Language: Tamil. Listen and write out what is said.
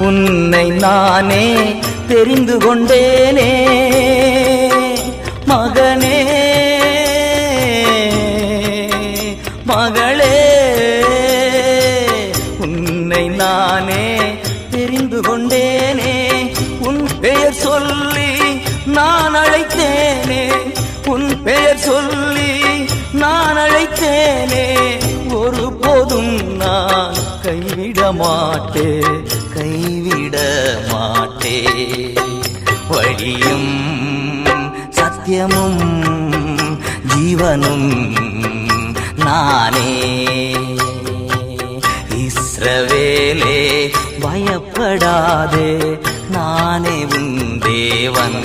உன்னை நானே தெரிந்து கொண்டேனே. மகனே மகளே உன்னை நானே தெரிந்து கொண்டேனே. உன் பெயர் சொல்லி போதும் நான் கைவிட மாட்டே கைவிட மாட்டே. வழியும் சத்தியமும் ஜீவனும் நானே. இஸ்ரவேலே பயப்படாதே நானே உன் தேவன்.